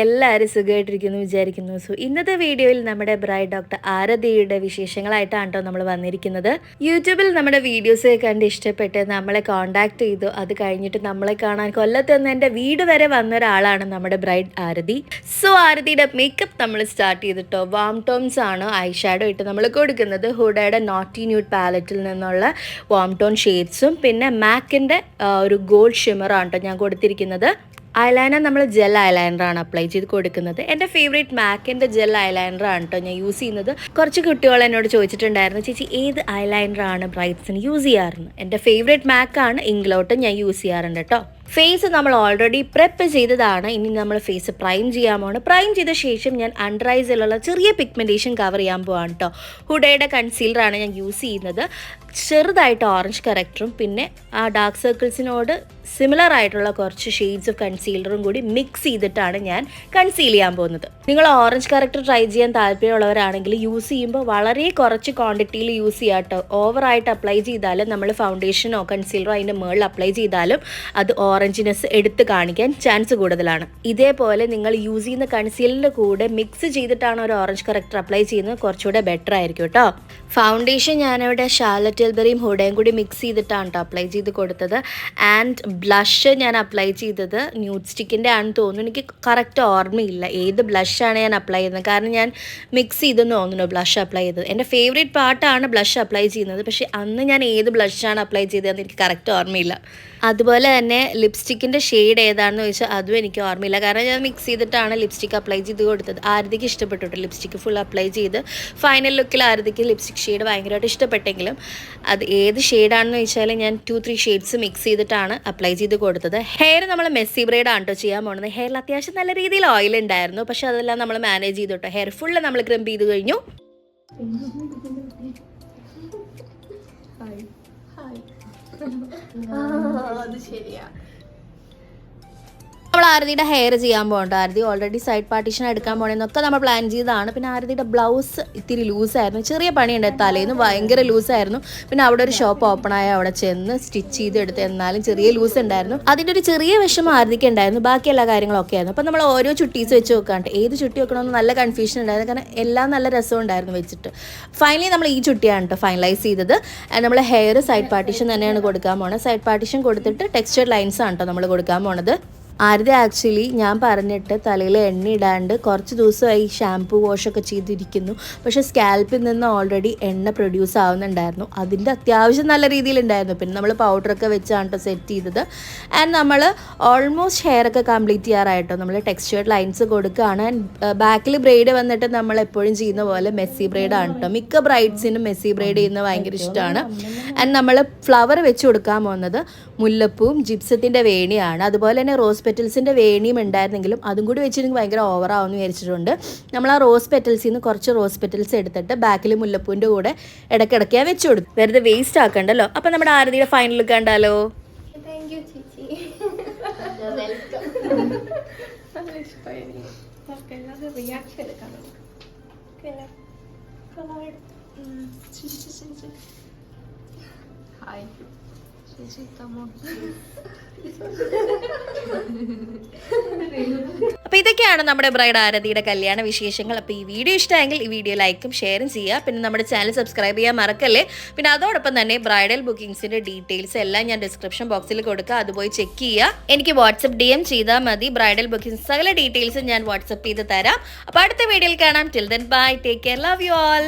എല്ലാവരും സുഖമായിട്ടിരിക്കുന്നു വിചാരിക്കുന്നു. സോ ഇന്നത്തെ വീഡിയോയിൽ നമ്മുടെ ബ്രൈഡ് ഡോക്ടർ ആരതിയുടെ വിശേഷങ്ങളായിട്ടാണ് നമ്മൾ വന്നിരിക്കുന്നത്. യൂട്യൂബിൽ നമ്മുടെ വീഡിയോസ് കണ്ട് ഇഷ്ടപ്പെട്ട് നമ്മളെ കോൺടാക്ട് ചെയ്തു. അത് കഴിഞ്ഞിട്ട് നമ്മളെ കാണാൻ കൊല്ലത്ത് നിന്ന് എന്റെ വീട് വരെ വന്ന ഒരാളാണ് നമ്മുടെ ബ്രൈഡ് ആരതി. സോ ആരതിയുടെ മേക്കപ്പ് നമ്മൾ സ്റ്റാർട്ട് ചെയ്തിട്ടോ വാം ടോൺസ് ആണ് ഐ ഷാഡോ ഇട്ട് നമ്മൾ കൊടുക്കുന്നത്. ഹുഡയുടെ നോട്ടി ന്യൂഡ് പാലറ്റിൽ നിന്നുള്ള വാം ടോൺ ഷെയ്ഡ്സും പിന്നെ മാക്കിന്റെ ഒരു ഗോൾഡ് ഷിമറാണ് കേട്ടോ ഞാൻ കൊടുത്തിരിക്കുന്നത്. ഐലൈനർ നമ്മൾ ജെൽ ഐലൈനറാണ് അപ്ലൈ ചെയ്ത് കൊടുക്കുന്നത്. എന്റെ ഫേവറേറ്റ് മാക്കിന്റെ ജെൽ ഐലൈനറാണ് കേട്ടോ ഞാൻ യൂസ് ചെയ്യുന്നത്. കുറച്ച് കുട്ടികൾ എന്നോട് ചോദിച്ചിട്ടുണ്ടായിരുന്നു ചേച്ചി ഏത് ഐലൈനറാണ് ബ്രൈറ്റ്സിന് യൂസ് ചെയ്യാറുണ്ട് എന്റെ ഫേവറേറ്റ് മാക്കാണ് ഇംഗ്ലോട്ട് ഞാൻ യൂസ് ചെയ്യാറുണ്ട് കേട്ടോ ഫേസ് നമ്മൾ ഓൾറെഡി പ്രെപ്പ് ചെയ്തതാണ്. ഇനി നമ്മൾ ഫേസ് പ്രൈം ചെയ്യാൻ പ്രൈം ചെയ്ത ശേഷം ഞാൻ അണ്ടർ ഐസിലുള്ള ചെറിയ പിഗ്മെന്റേഷൻ കവർ ചെയ്യാൻ പോവാണ് കേട്ടോ ഹുഡയുടെ കൺസീലറാണ് ഞാൻ യൂസ് ചെയ്യുന്നത്. ചെറുതായിട്ട് ഓറഞ്ച് കറക്റ്ററും പിന്നെ ആ ഡാർക്ക് സർക്കിൾസിനോട് സിമിലർ ആയിട്ടുള്ള കുറച്ച് ഷെയ്ഡ്സ് ഓഫ് കൺസീലറും കൂടി മിക്സ് ചെയ്തിട്ടാണ് ഞാൻ കൺസീൽ ചെയ്യാൻ പോകുന്നത്. നിങ്ങൾ ഓറഞ്ച് കറക്റ്റ് ട്രൈ ചെയ്യാൻ താല്പര്യമുള്ളവരാണെങ്കിൽ യൂസ് ചെയ്യുമ്പോൾ വളരെ കുറച്ച് ക്വാണ്ടിറ്റിയിൽ യൂസ് ചെയ്യാം കേട്ടോ ഓവറായിട്ട് അപ്ലൈ ചെയ്താലും നമ്മൾ ഫൗണ്ടേഷനോ കൺസീലറോ അതിന്റെ മുകളിൽ അപ്ലൈ ചെയ്താലും അത് ഓറഞ്ചിനെസ് എടുത്ത് കാണിക്കാൻ ചാൻസ് കൂടുതലാണ്. ഇതേപോലെ നിങ്ങൾ യൂസ് ചെയ്യുന്ന കൺസീലറിന്റെ കൂടെ മിക്സ് ചെയ്തിട്ടാണ് ഒരു ഓറഞ്ച് കറക്റ്റർ അപ്ലൈ ചെയ്യുന്നത്. കുറച്ചുകൂടെ ബെറ്റർ ആയിരിക്കും കേട്ടോ. ഫൗണ്ടേഷൻ ഞാനിവിടെ ഷാലറ്റ് എൽബറിയും ഹുഡയും കൂടി മിക്സ് ചെയ്തിട്ടാണ് കേട്ടോ അപ്ലൈ ചെയ്ത് കൊടുത്തത്. ആൻഡ് ബ്ലഷ് ഞാൻ അപ്ലൈ ചെയ്തത് ന്യൂഡ് സ്റ്റിക്കിന്റെ ആണെന്ന് തോന്നുന്നു. എനിക്ക് കറക്റ്റ് ഓർമ്മയില്ല. ഏത് ബ്ലഷാണ് ഞാൻ അപ്ലൈ ചെയ്യുന്നത്? കാരണം ഞാൻ മിക്സ് ചെയ്തെന്ന് തോന്നുന്നു ബ്ലഷ് അപ്ലൈ ചെയ്തത്. എന്റെ ഫേവറേറ്റ് പാർട്ടാണ് ബ്ലഷ് അപ്ലൈ ചെയ്യുന്നത്. പക്ഷേ അന്ന് ഞാൻ ഏത് ബ്ലഷാണ് അപ്ലൈ ചെയ്തതെന്ന് എനിക്ക് കറക്റ്റ് ഓർമ്മയില്ല. അതുപോലെ തന്നെ ലിപ്സ്റ്റിക്കിന്റെ ഷെയ്ഡ് ഏതാണെന്ന് ചോദിച്ചാൽ അതും എനിക്ക് ഓർമ്മയില്ല. കാരണം ഞാൻ മിക്സ് ചെയ്തിട്ടാണ് ലിപ്സ്റ്റിക്ക് അപ്ലൈ ചെയ്ത് കൊടുത്തത്. ആരതിക്ക് ഇഷ്ടപ്പെട്ടു ലിപ്സ്റ്റിക്ക് ഫുൾ അപ്ലൈ ചെയ്ത് ഫൈനൽ ലുക്കിൽ ആരതിക്ക് ലിപ്സ്റ്റിക് ഷെയ്ഡ് ഭയങ്കരമായിട്ട് ഇഷ്ടപ്പെട്ടെങ്കിലും അത് ഏത് ഷെയ്ഡാണെന്ന് ചോദിച്ചാൽ ഞാൻ ടു ത്രീ ഷെയ്ഡ്സ് മിക്സ് ചെയ്തിട്ടാണ് അപ്ലൈ ചെയ്ത് കൊടുത്തത്. ഹെയർ നമ്മൾ മെസ്സി ബ്രൈഡ് ആണ് കേട്ടോ ചെയ്യാൻ പോകുന്നത് ഹെയറിൽ അത്യാവശ്യം നല്ല രീതിയിൽ ഓയിൽ ഉണ്ടായിരുന്നു. പക്ഷെ അതെല്ലാം നമ്മൾ മാനേജ് ചെയ്തു കേട്ടോ. ഹെയർ ഫുള്ള് നമ്മൾ ക്രിമ്പ് ചെയ്ത് കഴിഞ്ഞു. അത് ശരിയാ. നമ്മൾ ആരതിയുടെ ഹെയർ ചെയ്യാൻ പോകണ്ട. ആരതി ഓൾറെഡി സൈഡ് പാർട്ടീഷൻ എടുക്കാൻ പോകണമെന്നൊക്കെ നമ്മൾ പ്ലാൻ ചെയ്തതാണ്. പിന്നെ ആരതിയുടെ ബ്ലൗസ് ഇത്തിരി ലൂസായിരുന്നു ചെറിയ പണിയുണ്ട്. തലേന്ന് ഭയങ്കര ലൂസായിരുന്നു പിന്നെ അവിടെ ഒരു ഷോപ്പ് ഓപ്പൺ ആയ. അവിടെ ചെന്ന് സ്റ്റിച്ച് ചെയ്ത് എടുത്ത് എന്നാലും ചെറിയ ലൂസ് ഉണ്ടായിരുന്നു. അതിന്റെ ഒരു ചെറിയ വിഷമം ആരതിക്ക് ഉണ്ടായിരുന്നു. ബാക്കി എല്ലാ കാര്യങ്ങളൊക്കെ ആയിരുന്നു. അപ്പം നമ്മൾ ഓരോ ചുട്ടീസ് വെച്ച് നോക്കാണ്ട്. ഏത് ചുട്ടി വെക്കണമെന്ന് നല്ല കൺഫ്യൂഷൻ ഉണ്ടായിരുന്നു. കാരണം എല്ലാം നല്ല രസം ഉണ്ടായിരുന്നു വെച്ചിട്ട്. ഫൈനലി നമ്മൾ ഈ ചുട്ടിയാണ് കേട്ടോ ഫൈനലൈസ് ചെയ്തത്. നമ്മൾ ഹെയർ സൈഡ് പാർട്ടീഷൻ തന്നെയാണ് കൊടുക്കാൻ പോണത് സൈഡ് പാർട്ടീഷൻ കൊടുത്തിട്ട് ടെക്സ്റ്റർ ലൈൻസ് ആണ് കേട്ടോ നമ്മൾ കൊടുക്കാൻ പോണത്. ആരതി ആക്ച്വലി ഞാൻ പറഞ്ഞിട്ട് തലയിൽ എണ്ണ ഇടാണ്ട് കുറച്ച് ദിവസമായി ഷാംപൂ വാഷൊക്കെ ചെയ്തിരിക്കുന്നു. പക്ഷേ സ്കാൽപ്പിൽ നിന്ന് ഓൾറെഡി എണ്ണ പ്രൊഡ്യൂസ് ആവുന്നുണ്ടായിരുന്നു. അതിന്റെ അത്യാവശ്യം നല്ല രീതിയിലുണ്ടായിരുന്നു. പിന്നെ നമ്മൾ പൗഡറൊക്കെ വെച്ചാണ് കേട്ടോ സെറ്റ് ചെയ്തത്. ആൻഡ് നമ്മൾ ഓൾമോസ്റ്റ് ഹെയർ ഒക്കെ കംപ്ലീറ്റ് ചെയ്യാറായിട്ടോ. നമ്മൾ ടെക്സ്ചേർഡ് ലൈൻസ് കൊടുക്കുകയാണ്. ആൻഡ് ബാക്കിൽ ബ്രെയ്ഡ് വന്നിട്ട് നമ്മൾ എപ്പോഴും ചെയ്യുന്ന പോലെ മെസ്സി ബ്രെയ്ഡാണ് കേട്ടോ മിക്ക ബ്രൈഡ്സിനും മെസ്സി ബ്രെയ്ഡ് ചെയ്യുന്നത് ഭയങ്കര ഇഷ്ടമാണ്. ആൻഡ് നമ്മൾ ഫ്ലവർ വെച്ച് കൊടുക്കാൻ പോകുന്നത് മുല്ലപ്പൂവും ജിപ്സത്തിന്റെ വേണിയാണ്. അതുപോലെ തന്നെ റോസ് പെറ്റൽസിന്റെ വേണിയും ഉണ്ടായിരുന്നെങ്കിലും അതും കൂടി വെച്ചിട്ടുണ്ടെങ്കിൽ ഭയങ്കര ഓവറാവുമെന്ന് വിചാരിച്ചിട്ടുണ്ട്. നമ്മൾ ആ റോസ് പെറ്റൽസിൽ നിന്ന് കുറച്ച് റോസ് പെറ്റൽസ് എടുത്തിട്ട് ബാക്കിൽ മുല്ലപ്പൂവിന്റെ കൂടെ ഇടയ്ക്കിടയ്ക്ക് വെച്ച് കൊടുക്കും വെറുതെ വേസ്റ്റ് ആക്കണ്ടല്ലോ? അപ്പം നമ്മുടെ ആരതിയുടെ ഫൈനൽ ലുക്ക് കണ്ടാലോ? താങ്ക് യു ചേച്ചി. വെൽക്കം ഹായ് അപ്പോൾ ഇതൊക്കെയാണ് നമ്മുടെ ബ്രൈഡ് ആരതിയുടെ കല്യാണ വിശേഷങ്ങൾ. അപ്പോൾ ഈ വീഡിയോ ഇഷ്ടമായെങ്കിൽ ഈ വീഡിയോ ലൈക്കും ഷെയറും ചെയ്യുക. പിന്നെ നമ്മുടെ ചാനൽ സബ്സ്ക്രൈബ് ചെയ്യാൻ മറക്കല്ലേ? പിന്നെ അതോടൊപ്പം തന്നെ ബ്രൈഡൽ ബുക്കിംഗ്സിന്റെ ഡീറ്റെയിൽസ് എല്ലാം ഞാൻ ഡിസ്ക്രിപ്ഷൻ ബോക്സിൽ കൊടുക്കുക. അത് പോയി ചെക്ക് ചെയ്യുക. എനിക്ക് വാട്സപ്പ് ഡി എം ചെയ്താൽ മതി. ബ്രൈഡൽ ബുക്കിംഗ്സ് സകല ഡീറ്റെയിൽസും ഞാൻ വാട്സപ്പ് ചെയ്ത് തരാം. അപ്പോൾ അടുത്ത വീഡിയോയിൽ കാണാം. Till then bye take care love you all